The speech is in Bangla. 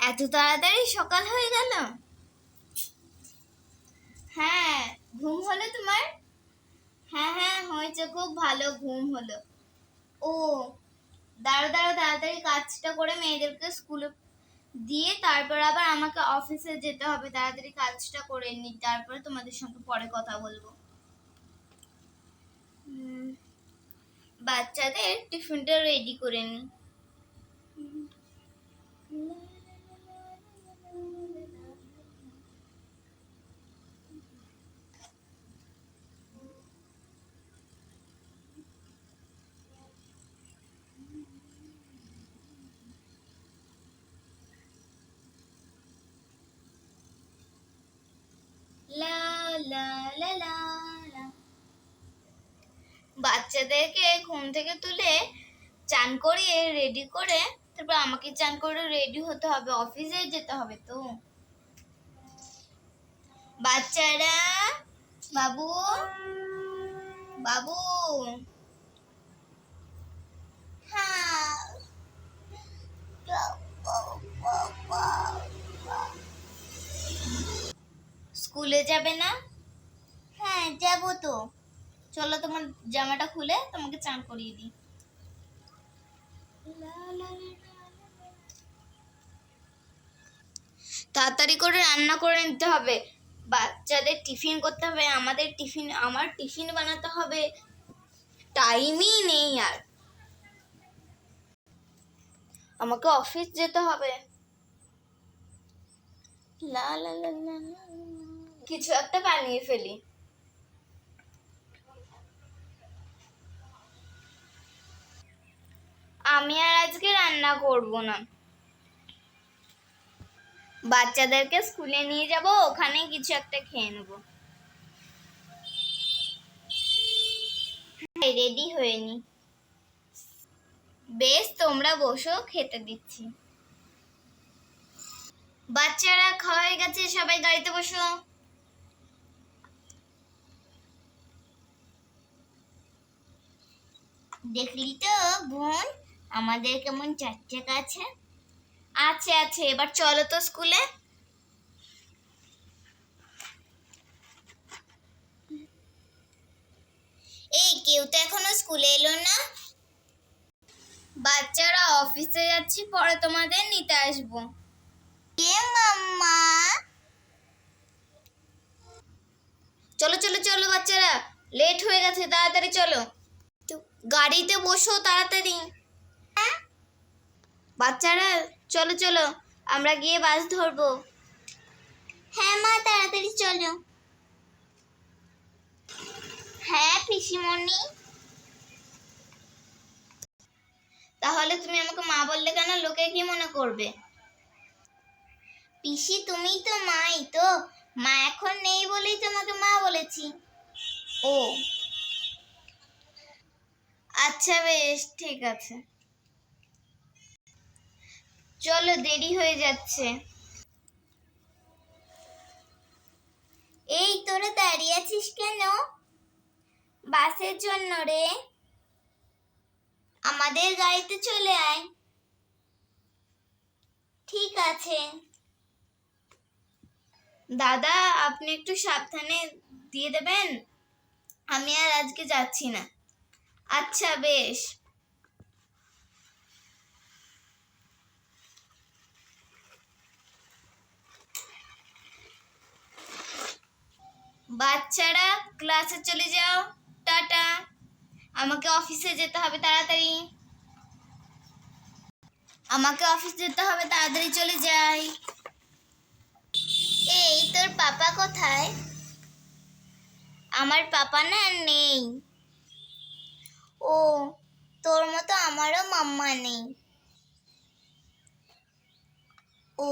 এত তাড়াতাড়ি সকাল হয়ে গেল? হ্যাঁ ঘুম হলো তোমার? হ্যাঁ হ্যাঁ হয়েছে, খুব ভালো, ঘুম হলো। ও দাঁড়ো দাঁড়ো তাড়াতাড়ি কাজটা করে মেয়েদেরকে স্কুলে দিয়ে তারপর আবার আমাকে অফিসে যেতে হবে। তাড়াতাড়ি কাজটা করে নি, তারপরে তোমাদের সঙ্গে পরে কথা বলব। বাচ্চাদের টিফিনটা রেডি করে নি লা লা লা লা লা। বাচ্চাদেরকে ঘুম থেকে তুলে চান করিয়ে রেডি করে তারপর আমাকে চান করে রেডি হতে হবে অফিসে যেতে হবে তো। বাচ্চারা, বাবু বাবু। স্কুলে যাবে না? হ্যাঁ যাব তো। চলো তোমার জামাটা খুলে তোমাকে চান করিয়ে দিই। তাড়াতাড়ি করে রান্না করে নিতে হবে। বাচ্চাদের টিফিন করতে হবে আমাদের টিফিন আমার টিফিন বানাতে হবে। টাইমই নেই আর। আমাকে অফিস যেতে হবে। লা লা লা লা লা। কিছু একটা বানিয়ে ফেলি। আমি আর আজকে রান্না করব না। বাচ্চাদেরকে স্কুলে নিয়ে যাব, ওখানে কিছু একটা খেয়ে নেব। রেডি হয়ে নি। বেশ, তোমরা বসো, খেতে দিচ্ছি। বাচ্চারা খাওয়া হয়ে গেছে, সবাই গাড়িতে বসো। দেখলি তো, বোন? আমাদের কেমন চার চাকা আছে? আছে আছে, এবার চলো তো স্কুলে। এই, কেউ তো এখনও স্কুলে এলো না। বাচ্চারা অফিসে যাচ্ছি, পরে তোমাদের নিতে আসব। কে মাম্মা। চলো চলো চলো বাচ্চারা লেট হয়ে গেছে, তাড়াতাড়ি চলো। গাড়িতে বসো, তাড়াতাড়ি। বাচ্চারা চলো চলো আমরা গিয়ে বাস ধরবো। হ্যাঁ মা তাড়াতাড়ি চলো। হ্যাঁ পিসিমণি। তাহলে তুমি আমাকে মা বললে কেন? লোকে কি মনে করবে? পিসি তুমি তো মাই তো। মা এখন নেই বলেই তোমাকে মা বলেছি। ও। আচ্ছা বেশ ঠিক আছে। চলো দেরি হয়ে যাচ্ছে। এই তোরা দাঁড়িয়ে আছিস কেন? বাসের জন্য রে। আমাদের গাড়িতে চলে আয়। ঠিক আছে। দাদা, আপনি একটু সাবধানে দিয়ে দেবেন? আমি আর আজকে যাচ্ছি না। আচ্ছা বেশ। বাচ্চারা ক্লাসে চলে যাও। টাটা। আমাকে অফিসে যেতে হবে তাড়াতাড়ি। আমাকে অফিস যেতে হবে, তাড়াতাড়ি চলে যাই। এই, তোর পাপা কোথায়? আমার পাপা না নেই। ও, তোর মতো আমারও মাম্মা নেই। ও